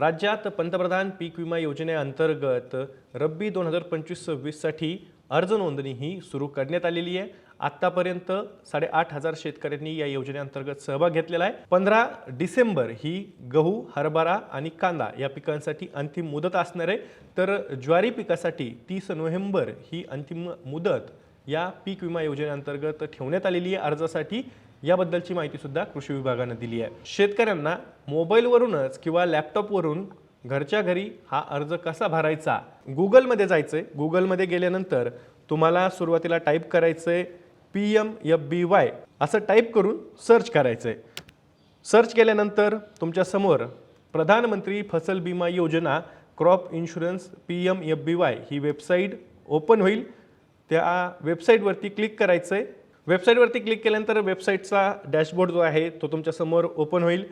राज्यात पंतप्रधान पीक विमा योजनेअंतर्गत रब्बी दोन हजार पंचवीस सव्वीससाठी अर्ज नोंदणी ही सुरू करण्यात आलेली आहे. आत्तापर्यंत साडेआठ हजार शेतकऱ्यांनी या योजनेअंतर्गत सहभाग घेतलेला आहे. पंधरा डिसेंबर ही गहू हरभरा आणि कांदा या पिकांसाठी अंतिम मुदत असणार आहे. तर ज्वारी पिकासाठी तीस नोव्हेंबर ही अंतिम मुदत या पीक विमा योजनेअंतर्गत ठेवण्यात आलेली आहे. अर्जासाठी याबद्दलची माहितीसुद्धा कृषी विभागानं दिली आहे. शेतकऱ्यांना मोबाईलवरूनच किंवा लॅपटॉपवरून घरच्या घरी हा अर्ज कसा भरायचा? गुगलमध्ये जायचं आहे गुगलमध्ये गेल्यानंतर तुम्हाला सुरुवातीला टाईप करायचं आहे P M F B Y असं टाईप करून सर्च करायचं आहे सर्च केल्यानंतर तुमच्यासमोर Pradhan Mantri Fasal Bima Yojana crop insurance P M F B Y ही वेबसाईट ओपन होईल. त्या वेबसाईटवरती क्लिक करायचं आहे वेबसाईटवरती क्लिक केल्यानंतर वेबसाईटचा डॅशबोर्ड जो आहे तो तुमच्यासमोर ओपन होईल.